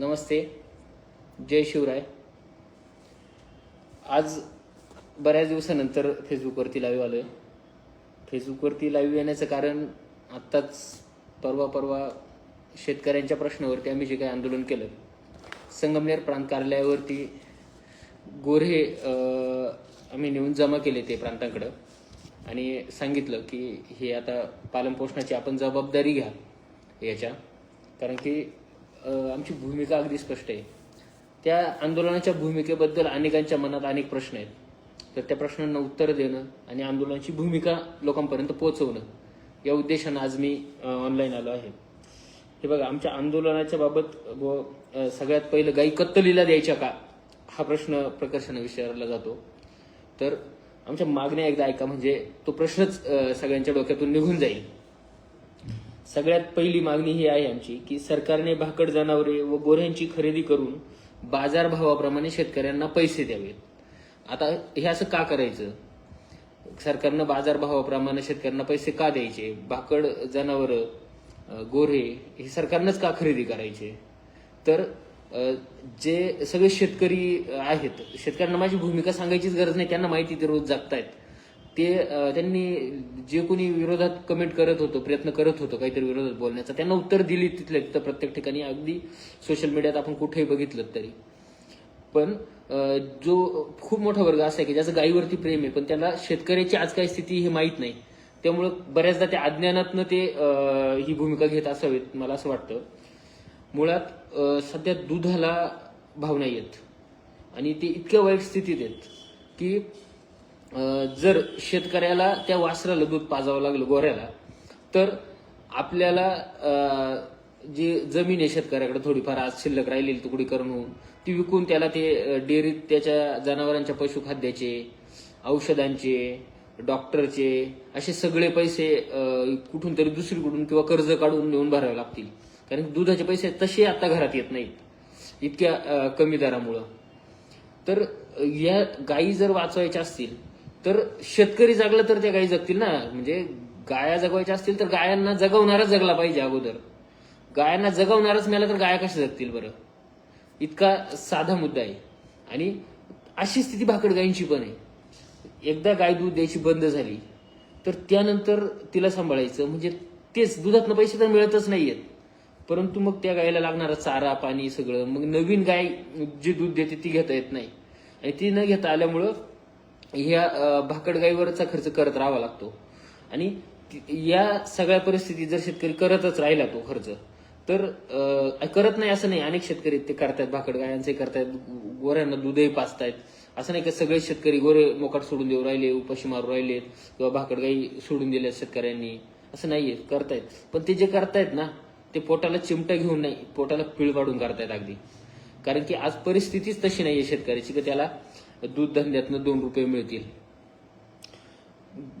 नमस्ते जय शिवराय. आज बऱ्याच दिवसानंतर फेसबुकवरती लाईव्ह आहे फेसबुकवरती लाईव्ह येण्याचं कारण आत्ताच परवा परवा शेतकऱ्यांच्या प्रश्नावरती आम्ही जे काही आंदोलन केलं संगमनेर प्रांत कार्यालयावरती गोरे आम्ही नेऊन जमा केले ते प्रांतांकडं. आणि सांगितलं की हे आता पालनपोषणाची आपण जबाबदारी घ्या याच्या. कारण की आमची भूमिका अगदी स्पष्ट आहे. त्या आंदोलनाच्या भूमिकेबद्दल अनेकांच्या मनात अनेक प्रश्न आहेत. तर त्या प्रश्नांना उत्तर देणं आणि आंदोलनाची भूमिका लोकांपर्यंत पोहोचवणं या उद्देशानं आज मी ऑनलाईन आलो आहे. हे बघा आमच्या आंदोलनाच्या बाबत व सगळ्यात पहिलं गाई कत्तलीला द्यायच्या का हा प्रश्न प्रकर्षानं विचारला जातो. तर आमच्या मागण्या एकदा ऐका म्हणजे तो प्रश्नच सगळ्यांच्या डोक्यातून निघून जाईल. सगळ्यात पहिली मागणी ही आहे आमची की सरकारने भाकड जनावरे व गोऱ्यांची खरेदी करून बाजारभावाप्रमाणे शेतकऱ्यांना पैसे द्यावेत. आता हे असं का करायचं? सरकारनं बाजारभावाप्रमाणे शेतकऱ्यांना पैसे का द्यायचे? भाकड जनावरं गोरे हे सरकारनंच का खरेदी करायचे? तर जे सगळे शेतकरी आहेत शेतकऱ्यांना माझी भूमिका सांगायचीच गरज नाही त्यांना माहिती ते रोज जागतायत. ते त्यांनी जे कोणी विरोधात कमेंट करत होतो प्रयत्न करत होतो काहीतरी विरोधात बोलण्याचा त्यांना उत्तर दिली तिथल्या तिथं प्रत्येक ठिकाणी. अगदी सोशल मीडियात आपण कुठेही बघितलं तरी. पण जो खूप मोठा वर्ग असा आहे की ज्याचं गायीवरती प्रेम आहे पण त्याला शेतकऱ्याची आज काय स्थिती हे माहीत नाही. त्यामुळं बऱ्याचदा त्या अज्ञानातनं ते ही भूमिका घेत असावेत मला असं वाटतं. मुळात सध्या दुधाला भाव नाही आहेत आणि ते इतक्या वाईट स्थितीत आहेत की जर शेतकऱ्याला त्या वासराला दूध पाजावं लागलं गोऱ्याला तर आपल्याला जी जमीन आहे शेतकऱ्याकडे थोडीफार आज शिल्लक राहिलेली तुकडी करून होऊन ती विकून त्याला ते डेअरीत त्याच्या जनावरांच्या पशुखाद्याचे औषधांचे डॉक्टरचे असे सगळे पैसे कुठून तरी दुसरीकडून किंवा कर्ज काढून नेऊन भरावे लागतील. कारण की दुधाचे पैसे तसे आता घरात येत नाहीत इतक्या कमी दरामुळं. तर या गायी जर वाचवायच्या असतील तर शेतकरी जगला तर त्या गायी जगतील ना. म्हणजे गाया जगवायच्या असतील तर गायांना जगवणारा जगला पाहिजे अगोदर. गायांना जगवणारच मेला तर गाया कशा जगतील बरं? इतका साधा मुद्दा आहे. आणि अशी स्थिती भाकड गायींची पण आहे. एकदा गाय दूध द्यायची बंद झाली तर त्यानंतर तिला सांभाळायचं. म्हणजे तेच दुधातनं पैसे तर मिळतच नाहीयेत. परंतु मग त्या गायीला लागणारा चारा पाणी सगळं. मग नवीन गाय जी दूध देते ती घेता येत नाही. आणि ती न घेता आल्यामुळं ह्या भाकडगाईवरचा भाकड गाईवरचा खर्च करत राहावा लागतो. आणि या सगळ्या परिस्थितीत जर शेतकरी करतच राहिला तो खर्च तर करत नाही असं नाही. अनेक शेतकरी ते करतायत भाकड गायांचे करतायत गोऱ्यांना दूधही पाचतायत असं नाही का सगळे शेतकरी गोरे मोकाट सोडून देऊ राहिले उपाशी मारू राहिलेत किंवा भाकड गाई सोडून दिल्या शेतकऱ्यांनी. असं नाहीये करतायत. पण ते जे करतायत ना ते पोटाला चिमटा घेऊन नाही पोटाला पिळ पाडून करतायत अगदी. कारण की आज परिस्थितीच तशी नाहीये शेतकऱ्याची की त्याला दूध धंद्यातनं दोन रुपये मिळतील.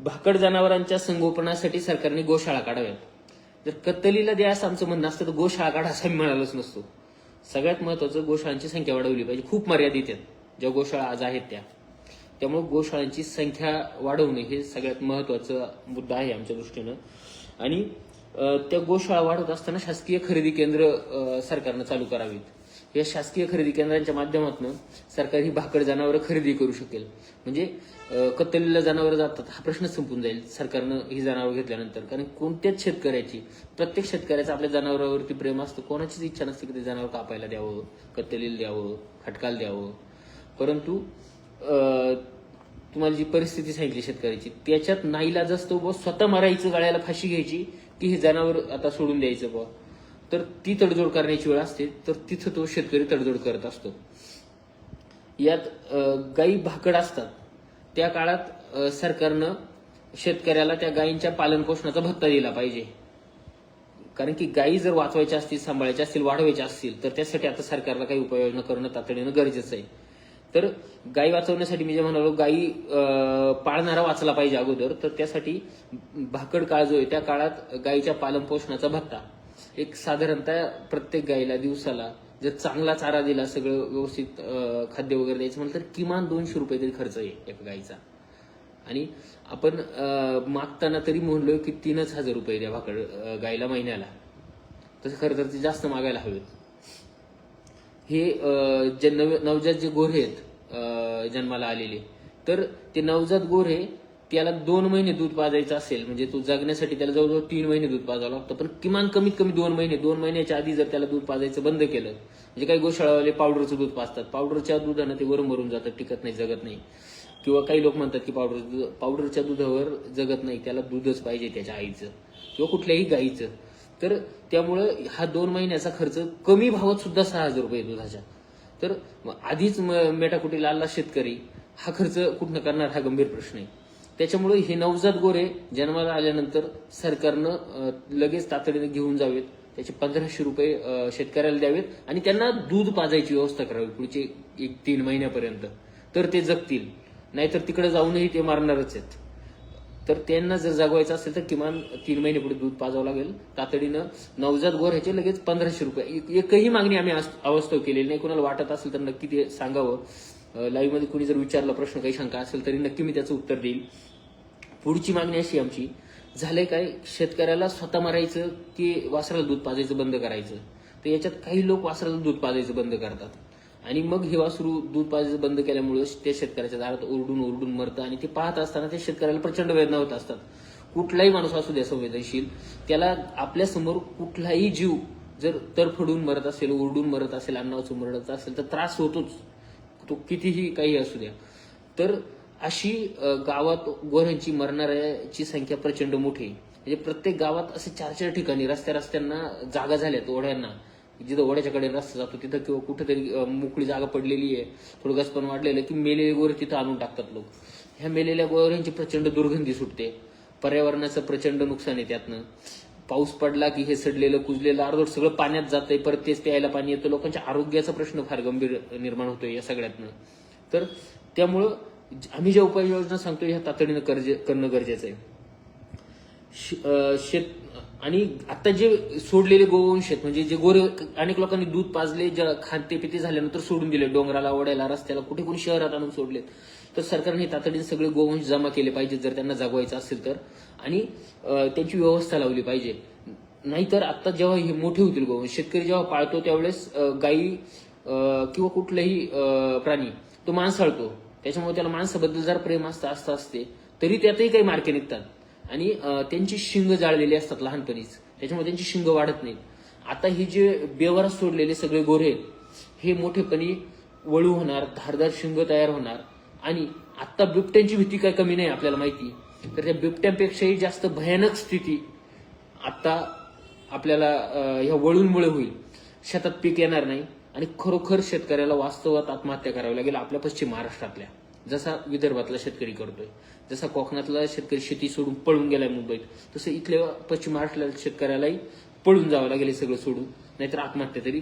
भाकड जनावरांच्या संगोपनासाठी सरकारने गोशाळा काढाव्यात. जर कत्तलीला द्यास असं आमचं म्हणणं असतं तर गोशाळा काढा असं आम्ही नसतो. सगळ्यात महत्वाचं गोशाळांची संख्या वाढवली पाहिजे. खूप मर्यादित आहेत. ज्या गोशाळा आज आहेत त्या. त्यामुळे गोशाळांची संख्या वाढवणे हे सगळ्यात महत्वाचं मुद्दा आहे आमच्या दृष्टीनं. आणि त्या गोशाळा वाढवत असताना शासकीय खरेदी केंद्र सरकारनं चालू करावीत. या शासकीय खरेदी केंद्रांच्या माध्यमातून सरकार ही भाकड जनावरं खरेदी करू शकेल. म्हणजे अ, कत्तलीला जनावरं जातात हा प्रश्न संपून जाईल सरकारनं ही जनावरं घेतल्यानंतर. कारण कोणत्याच शेतकऱ्याची प्रत्येक शेतकऱ्याचं आपल्या जनावरावरती प्रेम असतं. कोणाचीच इच्छा नसते की ते जनावर कापायला द्यावं कत्तलीला द्यावं खटकाला द्यावं. परंतु तुम्हाला जी परिस्थिती सांगितली शेतकऱ्याची त्याच्यात नाईला जास्त स्वतः मरायचं गाळ्याला फाशी घ्यायची की हे जनावर आता सोडून द्यायचं बुवा. तर ती तडजोड करण्याची वेळ असते तर तिथं तो शेतकरी तडजोड करत असतो. यात गाई गायी भाकड असतात. त्या काळात सरकारनं शेतकऱ्याला त्या गायींच्या पालनपोषणाचा भत्ता दिला पाहिजे. कारण की गायी जर वाचवायच्या असतील सांभाळायच्या असतील वाढवायच्या असतील तर त्यासाठी आता सरकारला काही उपाययोजना करणं तातडीनं गरजेचं आहे. तर गायी वाचवण्यासाठी मी जे म्हणालो गायी पाळणारा वाचला पाहिजे अगोदर तर त्यासाठी भाकड काळ जो आहे त्या काळात गायीच्या पालनपोषणाचा भत्ता. एक साधारणतः प्रत्येक गायीला दिवसाला जर चांगला चारा दिला सगळं व्यवस्थित खाद्य वगैरे द्यायचं म्हटलं तर किमान दोनशे रुपये तरी खर्च आहे एका गायीचा आणि आपण मागताना तरी म्हणलो की तीनच हजार रुपये द्या भाकड अं, गायीला महिन्याला. तसं खरं तर ते जास्त मागायला हवेत. हे जे नव नवजात जे गोरे आहेत जन्माला आलेले तर ते नवजात गोरे त्याला दोन महिने दूध पाजायचं असेल म्हणजे तो जगण्यासाठी त्याला जवळजवळ तीन महिने दूध पाजावं लागतं. पण किमान कमीत कमी दोन महिने दोन महिन्याच्या आधी जर त्याला दूध पाजायचं बंद केलं म्हणजे काही गोशाळावाले पावडरचं दूध पाजतात. पावडरच्या दुधानं ते वरून मरून जातं टिकत नाही जगत नाही. किंवा काही लोक म्हणतात की पावडर दूध पावडरच्या दुधावर जगत नाही त्याला दूधच पाहिजे त्याच्या आईचं किंवा कुठल्याही गाईचं. तर त्यामुळं हा दोन महिन्याचा खर्च कमी भावात सुद्धा सहा हजार रुपये दुधाच्या. तर आधीच म- मेटाकुटीला आला शेतकरी हा खर्च कुठनं करणार हा गंभीर प्रश्न आहे. त्याच्यामुळे हे नवजात गोरे जन्माला आल्यानंतर सरकारनं लगेच तातडीने घेऊन जावेत. त्याचे पंधराशे रुपये शेतकऱ्याला द्यावेत आणि त्यांना दूध पाजायची व्यवस्था करावी पुढचे एक तीन महिन्यापर्यंत. तर ते जगतील. नाहीतर तिकडे जाऊनही ते मारणारच आहेत. तर त्यांना जर जगवायचं असेल तर किमान तीन महिने पुढे दूध पाजावं लागेल. तातडीनं नवजात गोऱ्याचे लगेच पंधराशे रुपये. एकही मागणी आम्ही अवस्थव केलेली नाही. कोणाला वाटत असेल तर नक्की ते सांगावं. लाईव्हमध्ये कुणी जर विचारला प्रश्न काही शंका असेल तरी नक्की मी त्याचं उत्तर देईल. पुढची मागणी अशी आमची झालंय काय शेतकऱ्याला स्वतः मारायचं की वासराला दूध पाजायचं बंद करायचं? तर याच्यात काही लोक वासराला दूध पाजायचं बंद करतात. आणि मग हे वासरू दूध पाजायचं बंद केल्यामुळे त्या शेतकऱ्याच्या दारात ओरडून ओरडून मरतं आणि ते पाहत असताना त्या शेतकऱ्याला प्रचंड वेदना होत असतात. कुठलाही माणूस असू द्या संवेदनशील त्याला आपल्यासमोर कुठलाही जीव जर तरफडून मरत असेल ओरडून मरत असेल अन्नावचं मरत असेल तर त्रास होतोच. तो कितीही काही असू द्या. तर अशी गावात गोऱ्यांची मरणाऱ्याची संख्या प्रचंड मोठी आहे. म्हणजे प्रत्येक गावात असे चार चार ठिकाणी रस्त्या रस्त्यांना जागा झाल्यात ओढ्यांना. जिथं ओढ्याच्याकडे रस्ता जातो तिथं किंवा कुठेतरी मोकळी जागा पडलेली आहे. थोडं गसपण वाढलेलं आहे की मेलेले गोरे तिथं आणून टाकतात लोक. ह्या मेलेल्या गोऱ्यांची प्रचंड दुर्गंधी सुटते. पर्यावरणाचं प्रचंड नुकसान आहे त्यातनं. पाऊस पडला की हे सडलेलं कुजलेलं अर्धवट सगळं पाण्यात जातंय परत तेच प्यायला पाणी येतं. लोकांच्या आरोग्याचा प्रश्न फार गंभीर निर्माण होतोय या सगळ्यातनं. तर त्यामुळं आम्ही ज्या उपाययोजना सांगतो ह्या तातडीनं कर्ज करणं गरजेचं आहे. शेत आणि आता जे सोडलेले गोवंश आहेत म्हणजे जे गोरे अनेक लोकांनी दूध पाजले ज्या खाते पिते झाल्यानंतर सोडून दिले डोंगराला ओढ्याला रस्त्याला कुठे कोणी शहरात आणून सोडलेत. तर सरकारने हे तातडीने सगळे गोवंश जमा केले पाहिजेत जर त्यांना जगवायचं असेल तर. आणि त्यांची व्यवस्था लावली पाहिजे. नाहीतर आता जेव्हा हे मोठे होतील गोवंश शेतकरी जेव्हा पाळतो त्यावेळेस गाई गायी किंवा कुठलाही प्राणी तो मांसाळतो. त्याच्यामुळे त्याला माणसाबद्दल जर प्रेम असतं असतं असते तरी त्यातही काही मार्के निघतात. आणि त्यांची शिंग जाळलेली असतात लहानपणीच. त्याच्यामुळे त्यांची शिंग वाढत नाहीत. आता ही जे बेवारस सोडलेले सगळे गोरे आहेत, हे मोठेपणी वळू होणार धारदार शिंग तयार होणार. आणि आता बिबट्यांची भीती काय कमी नाही आपल्याला माहिती. तर त्या बिबट्यांपेक्षाही जास्त भयानक स्थिती आता आपल्याला ह्या वळूंमुळे होईल. शेतात पीक येणार नाही. आणि खरोखर शेतकऱ्याला वास्तवात आत्महत्या करावी लागेल आपल्या पश्चिम महाराष्ट्रातल्या. जसा विदर्भातला शेतकरी करतोय जसा कोकणातला शेतकरी शेती सोडून पळून गेलाय मुंबईत तसं इथल्या पश्चिम महाराष्ट्रातल्या शेतकऱ्यालाही पळून जावं लागेल हे सगळं सोडून नाहीतर आत्महत्या तरी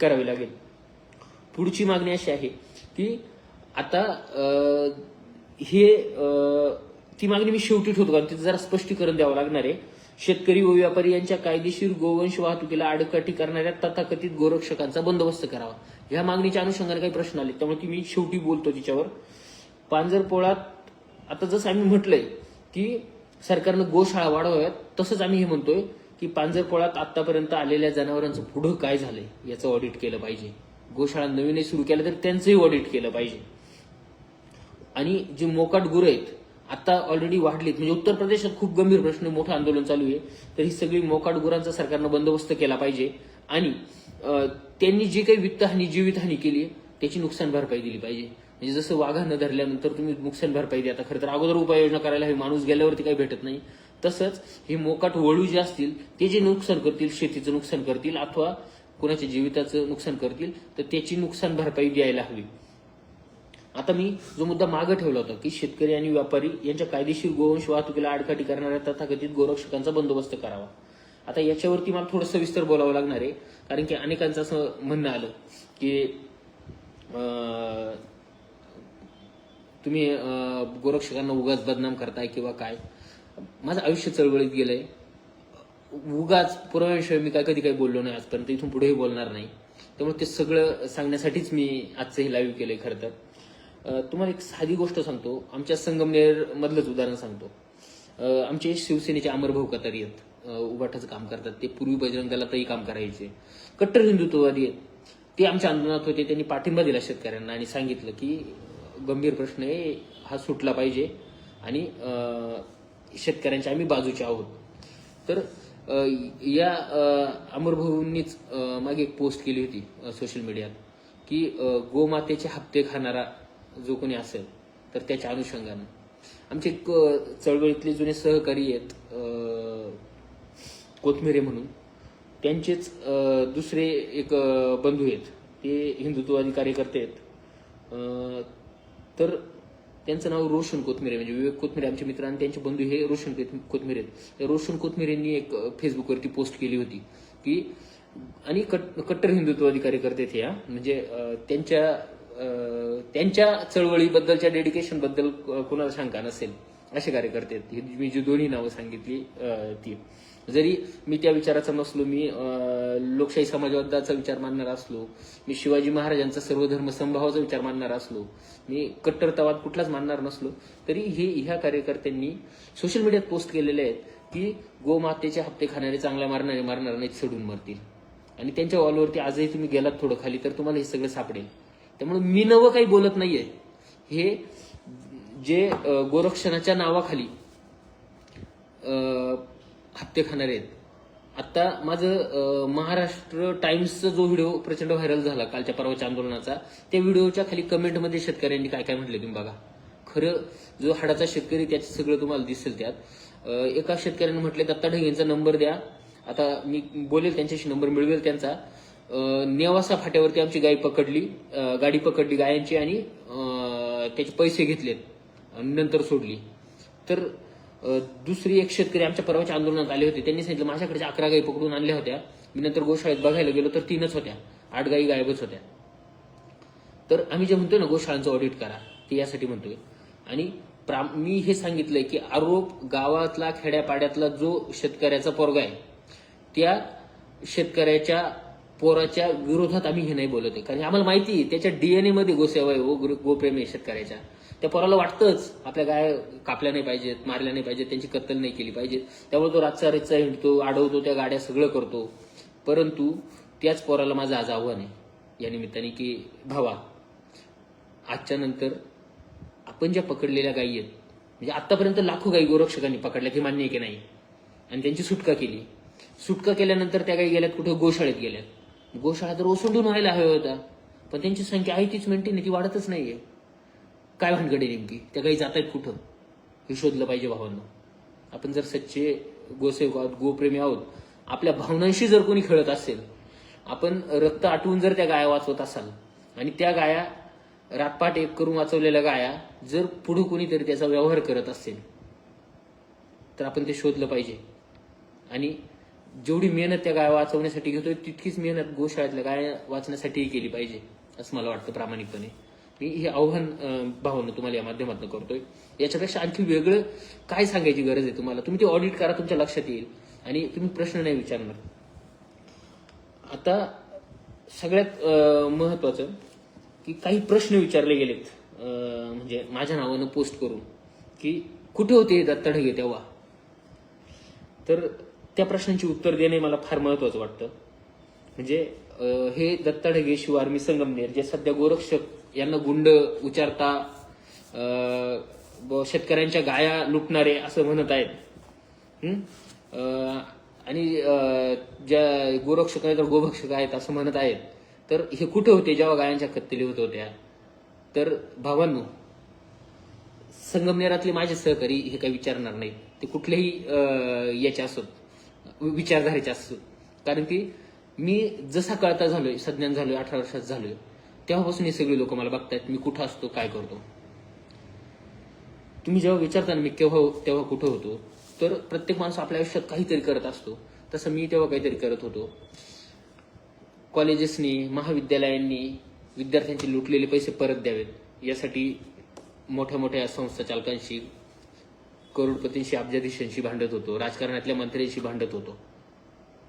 करावी लागेल. पुढची मागणी अशी आहे की आता हे ती मागणी मी शेवटी ठेवतो कारण तिथं जरा स्पष्टीकरण द्यावं लागणार आहे. शेतकरी व व्यापारी यांच्या कायदेशीर गोवंश वाहतुकीला आडकाठी करणाऱ्या तथाकथित गोरक्षकांचा बंदोबस्त करावा. ह्या मागणीच्या अनुषंगाने काही प्रश्न आले. त्यामुळे ती मी शेवटी बोलतो तिच्यावर. पांजरपोळात आता जसं आम्ही म्हटलंय की सरकारनं गोशाळा वाढवाव्यात तसंच आम्ही हे म्हणतोय की पांजरपोळात आतापर्यंत आलेल्या जनावरांचं पुढं काय झालंय याचं ऑडिट केलं पाहिजे. गोशाळा नवीनही सुरू केलं तर त्यांचंही ऑडिट केलं पाहिजे. आणि जे मोकाट गुरं आहेत आता ऑलरेडी वाढलीत. म्हणजे उत्तर प्रदेशात खूप गंभीर प्रश्न मोठं आंदोलन चालू आहे. तर ही सगळी मोकाट गुरांचा सरकारनं बंदोबस्त केला पाहिजे. आणि त्यांनी जी काही वित्तहानी जीवितहानी केली आहे, त्याची नुकसान भरपाई दिली पाहिजे. म्हणजे जसं वाघानं धरल्यानंतर तुम्ही नुकसान भरपाई द्या. आता खरं तर अगोदर उपाययोजना करायला हवी माणूस गेल्यावरती काही भेटत नाही. तसंच हे मोकाट वळू जे असतील ते जे नुकसान करतील शेतीचं नुकसान करतील अथवा कुणाच्या जीविताचं नुकसान करतील तर त्याची नुकसान भरपाई द्यायला हवी. आता मी जो मुद्दा मागे ठेवला होता की शेतकरी आणि व्यापारी यांच्या कायदेशीर गोवंश वाहतुकीला आडकाठी करणाऱ्या तथाकथित गोरक्षकांचा बंदोबस्त करावा. आता याच्यावरती मला थोडं सविस्तर बोलावं लागणार आहे कारण की अनेकांचं असं म्हणणं आलं की तुम्ही गोरक्षकांना उगाच बदनाम करताय किंवा काय. माझं आयुष्य चळवळीत गेलंय. उगाच पुराव्याविषयी मी काय कधी काही बोललो नाही आजपर्यंत इथून पुढेही बोलणार नाही. त्यामुळे ते सगळं सांगण्यासाठीच मी आजचं हे लाईव्ह केलंय खरं तर. तुम्हाला एक साधी गोष्ट सांगतो. आमच्या संगमनेर मधलंच उदाहरण सांगतो. आमचे शिवसेनेचे अमरभाऊ कतारी आहेत. अं, काम करतात. ते पूर्वी बजरंग दलातही काम करायचे. कट्टर हिंदुत्ववादी आहेत. ते आमच्या आंदोलनात होते. त्यांनी पाठिंबा दिला शेतकऱ्यांना आणि सांगितलं की गंभीर प्रश्न आहे. हा सुटला पाहिजे. आणि शेतकऱ्यांच्या आम्ही बाजूचे आहोत. तर या अमरभाऊंनीच मागे एक पोस्ट केली होती सोशल मीडियात की गोमातेचे हप्ते खाणारा जो कोणी असेल तर त्याच्या अनुषंगानं. आमचे एक चळवळीतले जुने सहकारी आहेत कोथमिरे म्हणून. त्यांचेच दुसरे एक बंधू आहेत. ते हिंदुत्ववादी कार्यकर्ते आहेत. तर त्यांचं नाव रोशन कोथमिरे म्हणजे विवेक कोथमिरे आमचे मित्र आणि त्यांचे बंधू हे रोशन कोथ- कोथमिरे आहेत. रोशन कोथमिरेंनी एक फेसबुकवरती पोस्ट केली होती की आणि कट- कट्टर हिंदुत्ववादी कार्यकर्ते ते या म्हणजे त्यांच्या त्यांच्या चळवळीबद्दलच्या डेडिकेशनबद्दल कुणाला शंका नसेल असे कार्यकर्ते आहेत. ही मी जी दोन्ही नावं सांगितली ती. जरी मी त्या विचाराचा नसलो मी लोकशाही समाजवादाचा विचार मानणारा असलो मी शिवाजी महाराजांचा सर्वधर्म संभावाचा विचार मानणारा असलो मी कट्टरतावाद कुठलाच मानणार नसलो तरी हे ह्या कार्यकर्त्यांनी सोशल मीडियात पोस्ट केलेले आहेत की गोमातेचे हप्ते खाणारे चांगल्या मारणारे मारणार नाहीत सोडून मरतील. आणि त्यांच्या वॉलवरती आजही तुम्ही गेलात थोडं खाली तर तुम्हाला हे सगळं सापडेल. त्यामुळे मी नवं काही बोलत नाहीये. हे जे गोरक्षणाच्या नावाखाली अं, खाणारे आहेत. आता माझं महाराष्ट्र टाइम्सचा जो व्हिडिओ प्रचंड व्हायरल झाला कालच्या परवाच्या आंदोलनाचा त्या व्हिडिओच्या खाली कमेंटमध्ये शेतकऱ्यांनी काय काय म्हटले तुम्ही बघा. खरं जो हाडाचा शेतकरी त्याचं सगळं तुम्हाला दिसेल त्यात. एका शेतकऱ्याने म्हटले दत्ता ढगेंचा नंबर द्या. आता मी बोलेल त्यांच्याशी नंबर मिळवेल त्यांचा. नेवासा फाट्यावरती आमची गाडी पकडली. गाडी पकडली गायांची आणि त्याचे पैसे घेतलेत नंतर सोडली. तर दुसरी एक शेतकरी आमच्या परवाच्या आंदोलनात आले होते. त्यांनी सांगितलं माझ्याकडे अकरा गायी पकडून आणल्या होत्या. मी नंतर गोशाळेत बघायला गेलो तर तीनच होत्या. आठ गायी गायबच होत्या. तर आम्ही जे म्हणतोय ना गोशाळांचं ऑडिट करा. ते यासाठी म्हणतोय. आणि प्राम मी हे सांगितलंय की आरोप गावातला खेड्यापाड्यातला जो शेतकऱ्याचा पोरगा आहे त्या शेतकऱ्याच्या पोराच्या विरोधात आम्ही हे नाही बोलत आहे. कारण आम्हाला माहिती आहे त्याच्या डीएनए मध्ये गोसेवा आहे हो, गो- गोप्रेम आहे शेतकऱ्याच्या. त्या पोराला वाटतंच आपल्या गाय कापल्या नाही पाहिजेत मारल्या नाही पाहिजेत त्यांची कत्तल नाही केली पाहिजे त्यामुळे तो रातचा रेतचा हिंडतो अडवतो त्या गाड्या सगळं करतो. परंतु त्याच पोराला माझं आज आव्हान आहे या निमित्ताने की भावा आजच्या नंतर आपण ज्या पकडलेल्या गायी आहेत म्हणजे आतापर्यंत लाखो गायी गोरक्षकांनी पकडल्या हे मान्य आहे की नाही? आणि त्यांची सुटका केली. सुटका केल्यानंतर त्या गायी गेल्यात कुठं? गोशाळेत गेल्यात. गोशाळा तर ओसंडून व्हायला हव्या होता. पण त्यांची संख्या आहे तीच मेंटेन ती वाढतच नाहीये. काय भानगड आहे नेमकी? त्या गाई जात आहेत कुठं? हे शोधलं पाहिजे भावांना. आपण जर सच्चे गोसेवक आहोत गोप्रेमी आहोत आपल्या भावनांशी जर कोणी खेळत असेल आपण रक्त आटवून जर त्या गाया वाचवत असाल आणि त्या गाया रातपाट एक करून वाचवलेल्या गाया जर पुढे कोणीतरी त्याचा व्यवहार करत असेल तर आपण ते शोधलं पाहिजे. आणि जेवढी मेहनत त्या गाय वाचवण्यासाठी घेतोय तितकीच मेहनत गोशाळेतल्या गाय वाचण्यासाठीही केली पाहिजे असं मला वाटतं प्रामाणिकपणे. मी हे आव्हान भावना तुम्हाला या माध्यमातून करतोय. याच्यापेक्षा आणखी वेगळं काय सांगायची गरज आहे तुम्हाला? तुम्ही ते ऑडिट करा तुमच्या लक्षात येईल. आणि तुम्ही प्रश्न नाही विचारणार. आता सगळ्यात महत्वाचं की काही प्रश्न विचारले गेलेत म्हणजे माझ्या नावानं पोस्ट करून की कुठे होते दत्ता ढगे तेव्हा? तर त्या प्रश्नांची उत्तर देणे मला फार महत्वाचं वाटतं. म्हणजे हे दत्ता ढगे शिवार मी संगमनेर जे सध्या गोरक्षक यांना गुंड उचारता ब- शेतकऱ्यांच्या गाया लुटणारे असं म्हणत आहेत. आणि ज्या गोरक्षक आहेत तर गोभक्षक आहेत असं म्हणत आहेत. तर हे कुठे होते? जेव्हा गायांच्या कत्तली होत होत्या. तर भावांनो संगमनेरातले माझे सहकारी हे काही विचारणार नाही ते कुठल्याही याचे असत. विचारधारेचे असतो कारण की मी जसा कळता झालोय सज्ञान झालोय अठरा वर्षात झालोय तेव्हापासून हे सगळे लोक मला बघतायत मी कुठं असतो काय करतो. तुम्ही जेव्हा विचारता ना मी केव्हा तेव्हा कुठं होतो तर प्रत्येक माणूस आपल्या आयुष्यात काहीतरी करत असतो. तसं मी तेव्हा काहीतरी करत होतो. कॉलेजेसनी महाविद्यालयांनी विद्यार्थ्यांचे लुटलेले पैसे परत द्यावेत. यासाठी मोठ्या मोठ्या संस्था चालकांशी करोडपतींशी अब्जाधीशांशी भांडत होतो राजकारणातल्या मंत्र्यांशी भांडत होतो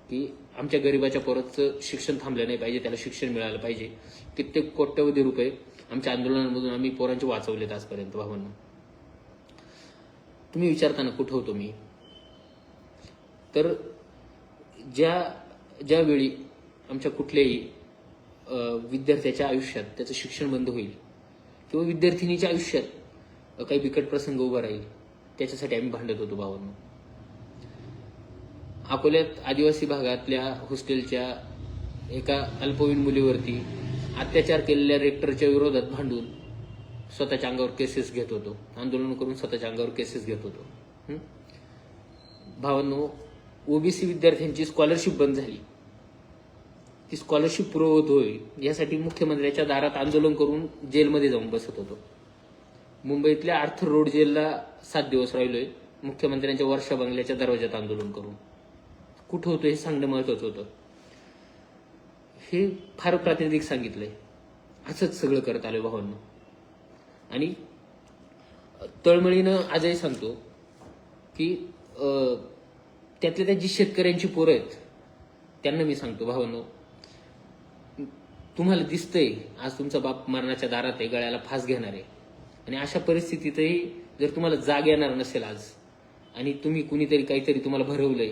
की आमच्या गरिबाच्या पोराचं शिक्षण थांबलं नाही पाहिजे त्याला शिक्षण मिळालं पाहिजे. कित्येक कोट्यवधी रुपये आमच्या आंदोलनामधून आम्ही पोरांचे वाचवलेत आजपर्यंत भावांना. तुम्ही विचारताना कुठं होतो मी? तर ज्या ज्यावेळी आमच्या कुठल्याही विद्यार्थ्याच्या आयुष्यात त्याचं शिक्षण बंद होईल किंवा विद्यार्थिनीच्या आयुष्यात काही बिकट प्रसंग उभा राहील त्याच्यासाठी आम्ही भांडत होतो भावांना अकोल्यात आदिवासी भागातल्या हॉस्टेलच्या एका अल्पवयीन मुलीवरती अत्याचार केलेल्या रेक्टरच्या विरोधात भांडून स्वतःच्या अंगावर केसेस घेत होतो. आंदोलन करून स्वतःच्या अंगावर केसेस घेत होतो. भावांनो ओबीसी विद्यार्थ्यांची स्कॉलरशिप बंद झाली. ती स्कॉलरशिप पुरवत होय यासाठी मुख्यमंत्र्याच्या दारात आंदोलन करून जेलमध्ये जाऊन बसत होतो. मुंबईतल्या आर्थर रोड जेलला सात दिवस राहिलोय. मुख्यमंत्र्यांच्या वर्षा बंगल्याच्या दरवाजात आंदोलन करून. कुठं होतं हे सांगणं महत्वाचं होतं. हे फार प्रातिनिधिक सांगितलंय. असंच सगळं करत आलोय भावांनो. आणि तळमळीनं आजही सांगतो की त्यातल्या त्या जी शेतकऱ्यांची पोरं आहेत त्यांना मी सांगतो भावांनो. तुम्हाला दिसतंय आज तुमचा बाप मरणाच्या दारात आहे गळ्याला फास घेणार. आहे आणि अशा परिस्थितीतही जर तुम्हाला जाग येणार नसेल आज आणि तुम्ही कुणीतरी काहीतरी तुम्हाला भरवलंय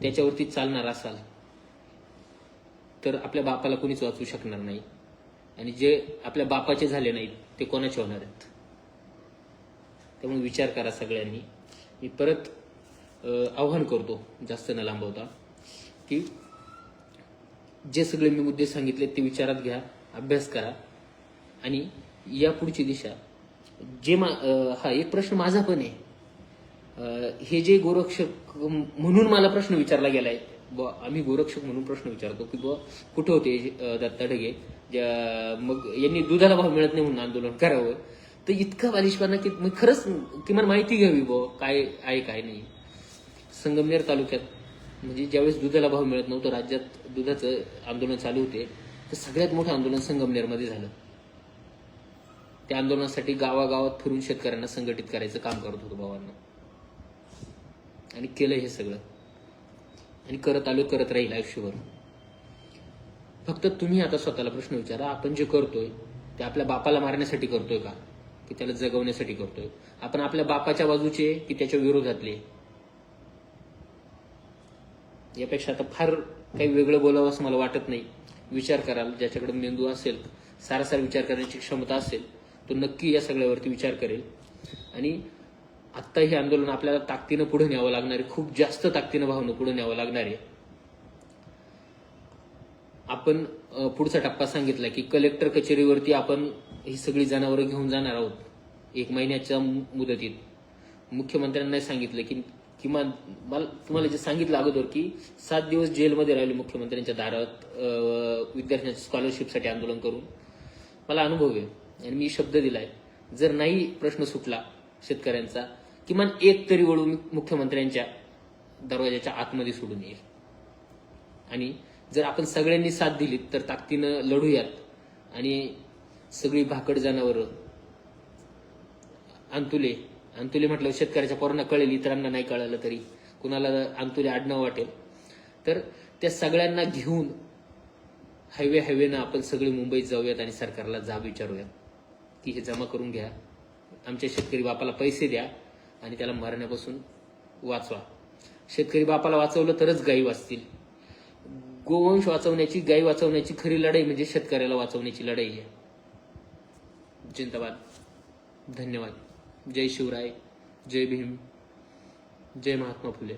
त्याच्यावरती चालणार असाल तर आपल्या बापाला कुणीच वाचू शकणार नाही. आणि जे आपल्या बापाचे झाले नाहीत ते कोणाचे होणार आहेत? त्यामुळे विचार करा सगळ्यांनी. मी परत आव्हान करतो जास्त न लांबवता की जे सगळे मी मुद्दे सांगितले ते विचारात घ्या अभ्यास करा आणि या पुढची दिशा जे मा हा एक प्रश्न माझा पण आहे. हे जे गोरक्षक म्हणून मला प्रश्न विचारला गेलाय बुवा आम्ही गोरक्षक म्हणून प्रश्न विचारतो की बुवा कुठं होते दत्ता ढगे? ज्या मग यांनी दुधाला भाव मिळत नाही म्हणून आंदोलन करावं. तर इतका बालिशपणा की मग खरंच किमान माहिती घ्यावी बुवा काय आहे काय नाही. संगमनेर तालुक्यात म्हणजे ज्यावेळेस दुधाला भाव मिळत नव्हतं राज्यात दुधाचं आंदोलन चालू होते तर सगळ्यात मोठं आंदोलन संगमनेरमध्ये झालं. त्या आंदोलनासाठी गावागावात फिरून शेतकऱ्यांना संघटित करायचं काम करत होतो भावांना. आणि केलं हे सगळं. आणि करत आलो करत राहील आयुष्यभर. फक्त तुम्ही आता स्वतःला प्रश्न विचारा आपण जे करतोय ते आपल्या बापाला मारण्यासाठी करतोय का? की त्याला जगवण्यासाठी करतोय? आपण आपल्या बापाच्या बाजूचे की त्याच्या विरोधातले? यापेक्षा आता फार काही वेगळं बोलावं असं मला वाटत नाही. विचार कराल ज्याच्याकडे मेंदू असेल सारासार विचार करण्याची क्षमता असेल तो नक्की या सगळ्यावरती विचार करेल. आणि आत्ता हे आंदोलन आपल्याला ताकदीनं पुढे न्यावं लागणार आहे. खूप जास्त ताकदीनं भावनं पुढे न्यावं लागणार आहे. आपण पुढचा टप्पा सांगितला की कलेक्टर कचेरीवरती आपण ही सगळी जनावरं घेऊन जाणार आहोत. एक महिन्याच्या मुदतीत. मुख्यमंत्र्यांना सांगितलं की किमान मला तुम्हाला जे सांगितलं अगोदर की सात दिवस जेलमध्ये राहिले मुख्यमंत्र्यांच्या दारात विद्यार्थ्यांच्या स्कॉलरशिपसाठी आंदोलन करून. मला अनुभव आहे. आणि मी शब्द दिलाय. जर नाही प्रश्न सुटला शेतकऱ्यांचा किमान एक तरी वळू मुख्यमंत्र्यांच्या दरवाजाच्या आतमध्ये सोडून येईल. आणि जर आपण सगळ्यांनी साथ दिली तर ताकदीनं लढूयात. आणि सगळी भाकड जनावरं अंतुले अंतुले म्हटलं शेतकऱ्याच्या पोरांना कळेल इतरांना नाही कळालं तरी. कुणाला अंतुले आडनाव वाटेल. तर त्या सगळ्यांना घेऊन हायवे हायवेनं आपण सगळे मुंबईत जाऊयात आणि सरकारला जाब विचारूयात. की हे जमा करून घ्या. आमच्या शेतकरी बापाला पैसे द्या आणि त्याला मरण्यापासून वाचवा. शेतकरी बापाला वाचवलं तरच गायी वाचतील. गोवंश वाचवण्याची गायी वाचवण्याची खरी लढाई म्हणजे शेतकऱ्याला वाचवण्याची लढाई आहे. जिंदाबाद. धन्यवाद. जय शिवराय. जय भीम. जय महात्मा फुले.